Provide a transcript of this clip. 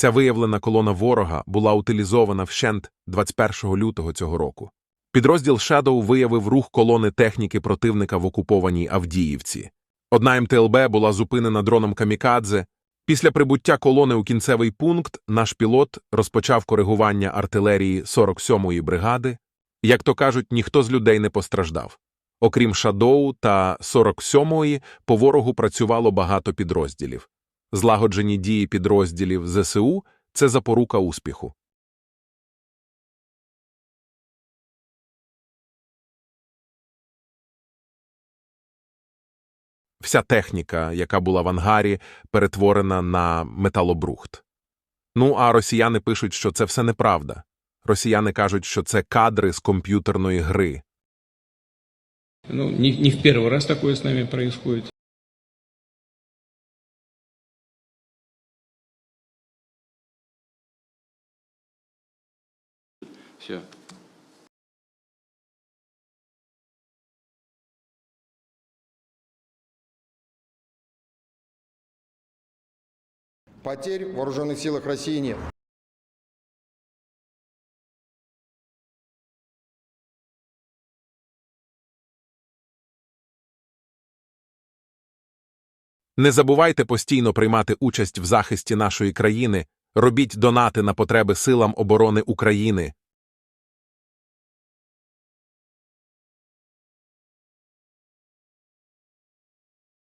Ця виявлена колона ворога була утилізована вщент 21 лютого цього року. Підрозділ Shadow виявив рух колони техніки противника в окупованій Авдіївці. Одна МТЛБ була зупинена дроном Камікадзе. Після прибуття колони у кінцевий пункт наш пілот розпочав коригування артилерії 47-ї бригади. Як то кажуть, ніхто з людей не постраждав. Окрім Шадоу та 47-ї, по ворогу працювало багато підрозділів. Злагоджені дії підрозділів ЗСУ – це запорука успіху. Вся техніка, яка була в ангарі, перетворена на металобрухт. Ну, а росіяни пишуть, що це все неправда. Росіяни кажуть, що це кадри з комп'ютерної гри. Ну, не, не в первый раз такое с нами происходит. Все. Потерь в вооруженных силах России нет. Не забувайте постійно приймати участь в захисті нашої країни, робіть донати на потреби силам оборони України,